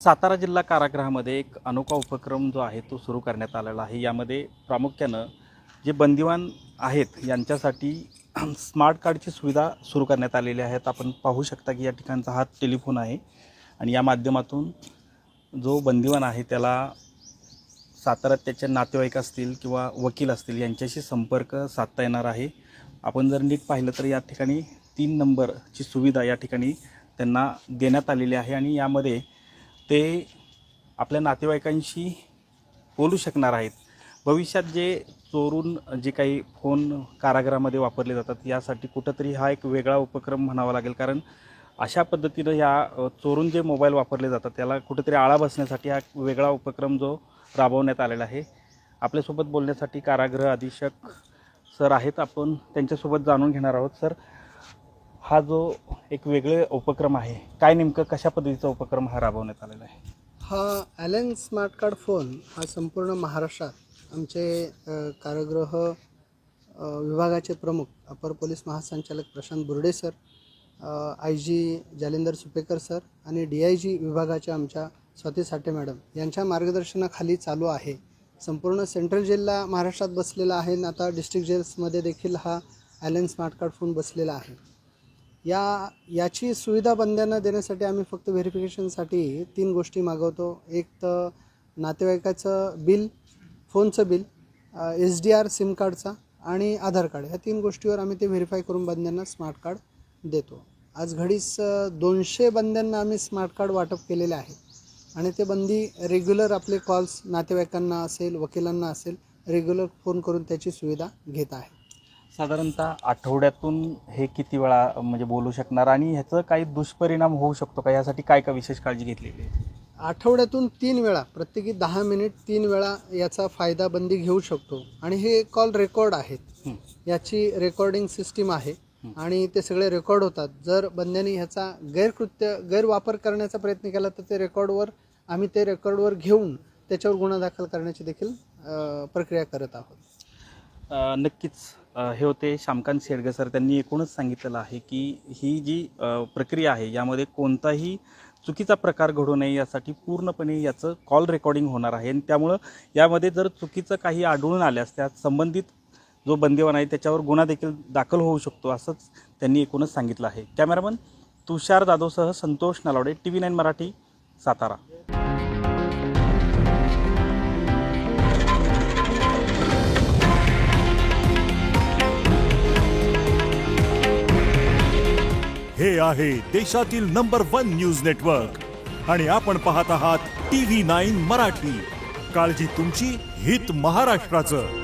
सातारा जिल्हा कारागृहामध्ये एक अनोखा उपक्रम जो आहे तो सुरू करण्यात आलेला आहे. यामध्ये प्रामुख्यानं जे बंदिवान आहेत यांच्यासाठी स्मार्ट कार्डची सुविधा सुरू करण्यात आलेली आहेत. आपण पाहू शकता की या ठिकाणचा हा टेलिफोन आहे आणि या माध्यमातून जो बंदिवान आहे त्याला साताऱ्यात त्याचे नातेवाईक असतील किंवा वकील असतील यांच्याशी संपर्क साधता येणार आहे. आपण जर नीट पाहिलं तर या ठिकाणी तीन नंबरची सुविधा या ठिकाणी त्यांना देण्यात आलेली आहे आणि यामध्ये ते आपल्या नातेवाईकांशी बोलू शकणार आहेत. भविष्यात जे चोरून जे काही फोन कारागृहामध्ये वापरले जातात यासाठी कुठंतरी हा एक वेगळा उपक्रम म्हणावा लागेल. कारण अशा पद्धतीनं ह्या चोरून जे मोबाईल वापरले जातात त्याला कुठेतरी आळा बसण्यासाठी हा वेगळा उपक्रम जो राबवण्यात आलेला आहे. आपल्यासोबत बोलण्यासाठी कारागृह अधीक्षक सर आहेत. आपण त्यांच्यासोबत जाणून घेणार आहोत. सर हा जो एक वेगळे उपक्रम आहे काय नेमकं कशा पद्धतीचा उपक्रम हा राबवण्यात आलेला आहे? हा ॲलन स्मार्ट कार्ड फोन हा संपूर्ण महाराष्ट्रात आमचे कारागृह विभागाचे प्रमुख अपर पोलीस महासंचालक Prashant Burde sir I G Jalindar Supekar sir आणि डी आय जी विभागाच्या आमच्या स्वाती साठे मॅडम यांच्या मार्गदर्शनाखाली चालू आहे. संपूर्ण सेंट्रल जेलला महाराष्ट्रात बसलेला आहे आणि आता डिस्ट्रिक्ट जेल्समध्ये देखील हा ॲलन स्मार्ट कार्ड फोन बसलेला आहे. या याची सुविधा बंद्यांना देण्यासाठी आम्ही फक्त व्हेरिफिकेशनसाठी तीन गोष्टी मागवतो. एक तर नातेवाईकाचं बिल फोनचं bill S D R sim कार्डचा आणि आधार कार्ड. ह्या तीन गोष्टीवर आम्ही ते व्हेरीफाय करून बंद्यांना स्मार्ट कार्ड देतो. आज घडीस दोनशे बंद्यांना आम्ही स्मार्ट कार्ड वाटप केलेले आहे आणि ते बंदी रेग्युलर आपले कॉल्स नातेवाईकांना असेल वकिलांना असेल रेग्युलर फोन करून त्याची सुविधा घेत आहे. साधारणतः आठवड्यातून हे किती वेळा म्हणजे बोलू शकणार? आणि ह्याचं काही दुष्परिणाम होऊ शकतो का? यासाठी काय काय विशेष काळजी घेतलेली आहे? आठवड्यातून तीन वेळा प्रत्येकी दहा मिनिट तीन वेळा याचा फायदा बंदी घेऊ शकतो. आणि हे कॉल रेकॉर्ड आहेत. याची रेकॉर्डिंग सिस्टीम आहे. आणि ते सगळे रेकॉर्ड होतात. जर बंद्याने ह्याचा गैरकृत्य गैरवापर करण्याचा प्रयत्न केला तर ते रेकॉर्डवर आम्ही ते रेकॉर्डवर घेऊन त्याच्यावर गुन्हा दाखल करण्याची देखील प्रक्रिया करत आहोत. नक्कीच. हे होते श्यामकांत शेडगे सर. त्यांनी एकूणच सांगितलेलं आहे की ही जी प्रक्रिया आहे यामध्ये कोणताही चुकीचा प्रकार घडू नये यासाठी पूर्णपणे याचं कॉल रेकॉर्डिंग होणार आहे. आणि त्यामुळं यामध्ये जर चुकीचं काही आढळून आल्यास त्यात संबंधित जो बंदिवान आहे त्याच्यावर गुन्हा देखील दाखल होऊ शकतो असंच त्यांनी एकूणच सांगितलं आहे. Cameraman Tushar जाधवसह Santosh Nalawade T V nine Marathi Satara. हे आहे देशातील नंबर वन न्यूज नेटवर्क. आणि आपण पाहत आहात टी व्ही नाईन मराठी. काळजी तुमची हित महाराष्ट्राचं.